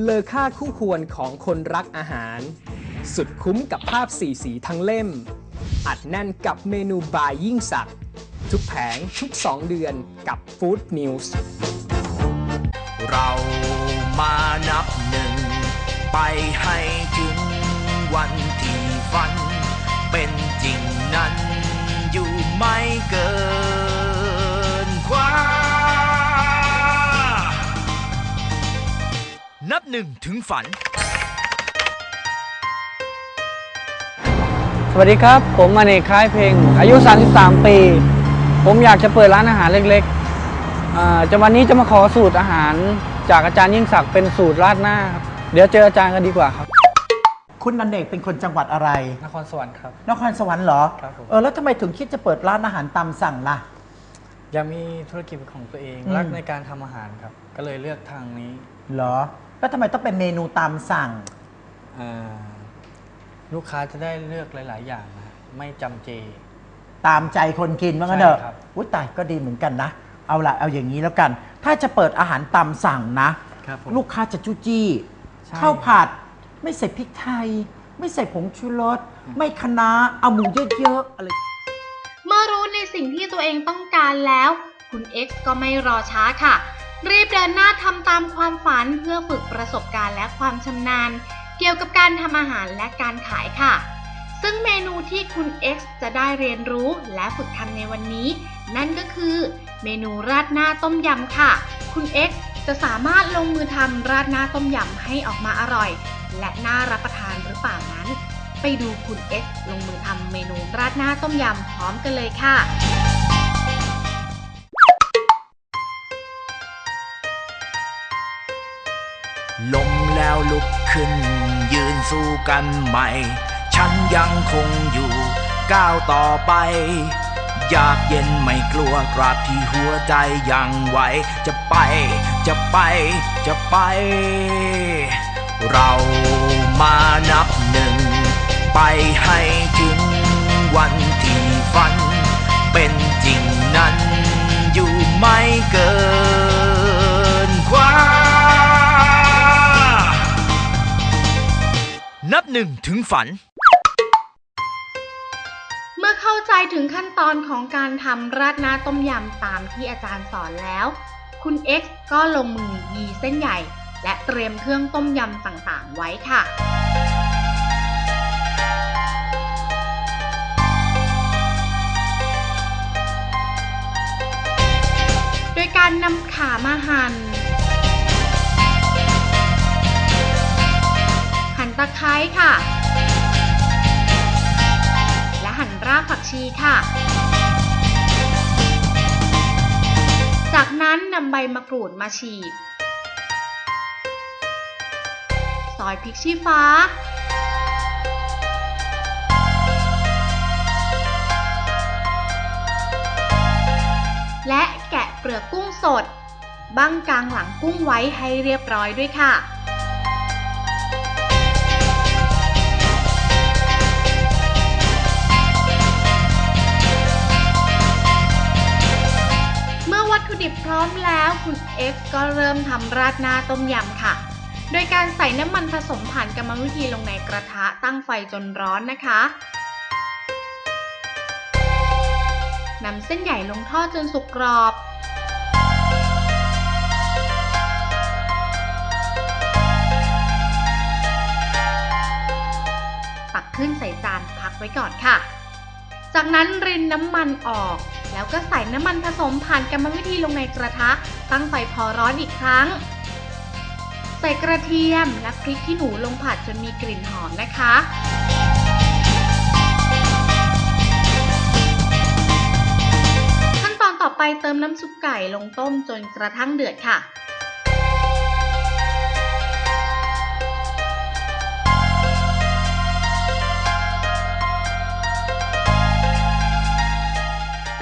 เลอค่าคู่ควรของคนรักอาหาร สุดคุ้มกับภาพสีสีทั้งเล่ม อัดแน่นกับเมนูบายยิ่งสัก ทุกแผงทุก 2 เดือนกับ Food News เรามานับหนึ่ง ไปให้ถึงวันที่ฝัน นับหนึ่งถึงฝัน สวัสดีครับ ผมอเนกคล้ายเพลง อายุ 33 ปี ผมอยากจะเปิดร้านอาหารเล็กๆอ่าจะวันนี้จะมาขอสูตรอาหาร จากอาจารย์ยิ่งศักดิ์เป็นสูตรราดหน้าครับ เดี๋ยวเจออาจารย์กันดีกว่าครับ คุณนันเอกเป็นคนจังหวัดอะไร นครสวรรค์ครับ นครสวรรค์เหรอ ครับผม เออ แล้วทำไมถึงคิดจะเปิดร้านอาหารตามสั่งล่ะ อยากมีธุรกิจเป็นของตัวเอง อืม รักในการทำอาหารครับ ก็เลยเลือกทางนี้ เหรอ แล้วทำไมต้องเป็นเมนูตามสั่ง อ่าลูกค้าจะได้เลือกหลาย ๆ อย่างนะไม่จำเจ ตามใจคนกินว่างั้นเถอะใช่ครับอุ้ยตายก็ดีเหมือนกันนะ เอาละเอาอย่างนี้แล้วกัน ถ้าจะเปิดอาหารตามสั่งนะ ครับผมลูกค้าจะจู้จี้ใช่ข้าวผัด ไม่ใส่พริกไทย ไม่ใส่ผงชูรส ไม่คะน้าเอาหมูเยอะ ๆ อะไร เมื่อรู้ในสิ่งที่ตัวเองต้องการแล้ว คุณ X ก็ไม่รอช้าค่ะ รีบเดินหน้าทำตามความฝันเพื่อฝึกประสบการณ์และความชำนาญ เกี่ยวกับการทำอาหารและการขายค่ะ ซึ่งเมนูที่คุณ X จะได้เรียนรู้และฝึกทำในวันนี้ นั่นก็คือเมนูราดหน้าต้มยำค่ะ คุณ X จะสามารถลงมือทำราดหน้าต้มยำให้ออกมาอร่อย และน่ารับประทานหรือเปล่านั้น ไปดูคุณ X ลงมือทำเมนูราดหน้าต้มยำพร้อมกันเลยค่ะ ล้มแล้วลุกขึ้น ยืนสู้กันใหม่ ฉันยังคงอยู่ก้าวต่อไป อยากเย็นไม่กลัวกราบที่หัวใจยังไหวจะไปจะไปจะไป เรามานับหนึ่ง ไปให้ถึงวันที่ฝัน เป็นจริงนั้น หนึ่งถึงฝัน เมื่อเข้าใจถึงขั้นตอนของการทำราดหน้าต้มยำตามที่อาจารย์สอนแล้ว คุณ X ก็ลงมือยีเส้นใหญ่ และเตรียมเครื่องต้มยำต่างๆ ไว้ค่ะโดยการนำขามาหันหั่นะไคร้ค่ะ และหั่นรากผักชีค่ะ จากนั้นนำใบมะกรูดมาฉีกซอยพริกชี้ฟ้า และแกะเปลือกกุ้งสด บั้งกลางหลังกุ้งไว้ให้เรียบร้อยด้วยค่ะ ดิบพร้อมแล้วคุณ X ก็เริ่มทำราดหน้าต้มยำค่ะ โดยการใส่น้ำมันผสมผ่านกรรมวิธีลงในกระทะตั้งไฟจนร้อนนะคะนำเส้นใหญ่ลงทอดจนสุกกรอบ ตักขึ้นใส่จานพักไว้ก่อนค่ะ จากนั้นรินน้ำมันออก แล้วก็ใส่น้ำมันผสมผ่านกรรมวิธีลงในกระทะ ตั้งไฟพอร้อนอีกครั้ง ใส่กระเทียมและพริกขี้หนูลงผัดจนมีกลิ่นหอมนะคะขั้นตอนต่อไปเติมน้ำซุปไก่ลงต้มจนกระทั่งเดือดค่ะ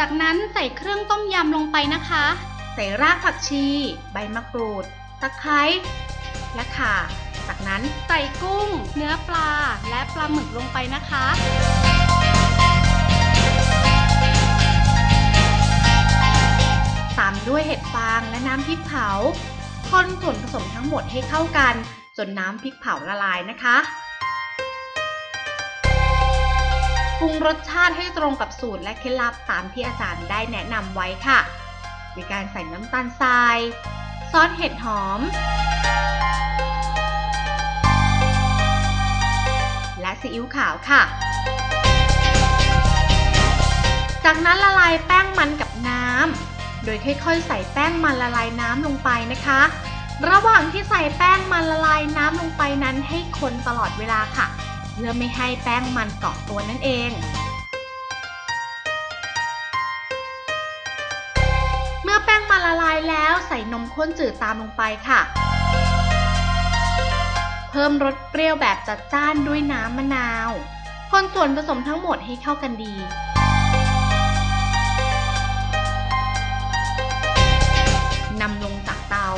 จากนั้นใส่เครื่องต้มยำลงไปนะคะ ใส่รากผักชี ใบมะกรูด ตะไคร้ และข่า จากนั้นใส่กุ้ง เนื้อปลา และปลาหมึกลงไปนะคะตามด้วยเห็ดฟางและน้ำพริกเผาคนส่วนผสมทั้งหมดให้เข้ากัน จนน้ำพริกเผาละลายนะคะ ปรุงรสชาติให้ตรงกับสูตรและเคล็ดลับตามที่อาจารย์ได้แนะนำไว้ค่ะ โดยการใส่น้ำตาลทราย ซอสเห็ดหอม และซีอิ๊วขาวค่ะ จากนั้นละลายแป้งมันกับน้ำ โดยค่อยๆ ใส่แป้งมันละลายน้ำลงไปนะคะ ระหว่างที่ใส่แป้งมันละลายน้ำลงไปนั้นให้คนตลอดเวลาค่ะ พื่อไม่ให้แป้งมันเกาะตัวนั่นเองเมื่อแป้งมันละลายแล้วใส่นมข้นจืดตามลงไปค่ะ เพิ่มรสเปรี้ยวแบบจัดจ้านด้วยน้ำมะนาว คนส่วนผสมทั้งหมดให้เข้ากันดี นำลงจากเตา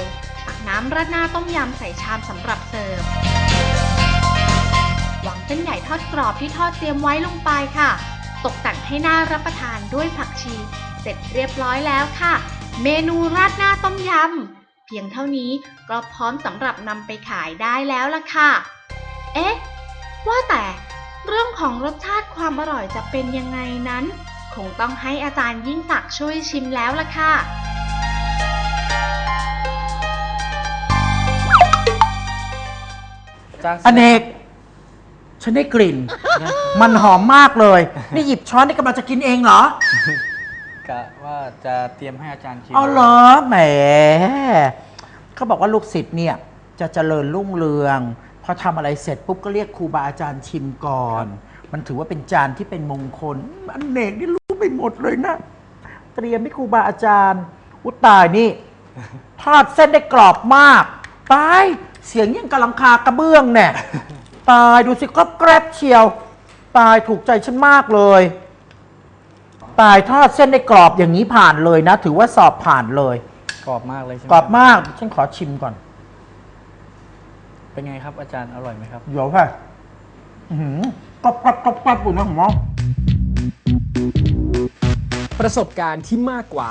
ตักน้ำราดหน้าต้มยำใส่ชามสำหรับเสิร์ฟ เส้นใหญ่ทอดกรอบที่ทอดเตรียมไว้ลงไปค่ะ ตกแต่งให้น่ารับประทานด้วยผักชี เสร็จเรียบร้อยแล้วค่ะ เมนูราดหน้าต้มยำ เพียงเท่านี้ก็พร้อมสำหรับนำไปขายได้แล้วล่ะค่ะ เอ๊ะ ว่าแต่เรื่องของรสชาติความอร่อยจะเป็นยังไงนั้น คงต้องให้อาจารย์ยิ่งศักดิ์ช่วยชิมแล้วล่ะค่ะอเนก ฉันได้กลิ่น มันหอมมากเลย นี่หยิบช้อนนี่กำลังจะกินเองเหรอ กะว่าจะเตรียมให้อาจารย์ชิมเอาเหรอแหมเขาบอกว่าลูกศิษย์เนี่ยจะเจริญรุ่งเรือง พอทำอะไรเสร็จปุ๊บก็เรียกครูบาอาจารย์ชิมก่อน มันถือว่าเป็นจานที่เป็นมงคล อันเนกนี่รู้ไปหมดเลยนะ เตรียมให้ครูบาอาจารย์อุยตายนี่ ทอดเส้นได้กรอบมาก ตาย เสียงยังกำลังคากระเบื้องเนี่ย ตายดูสิก็แกรบเชียว ตายถูกใจฉันมากเลย ตายทอดเส้นได้กรอบอย่างนี้ผ่านเลยนะ ถือว่าสอบผ่านเลย กรอบมากเลยใช่ไหมกรอบมากฉันขอชิมก่อนเป็นไงครับอาจารย์อร่อยไหมครับ เดี๋ยวค่ะอื้อหือกรอบกรอบกรอบกรอบอยู่นะผมว่า ประสบการณ์ที่มากกว่า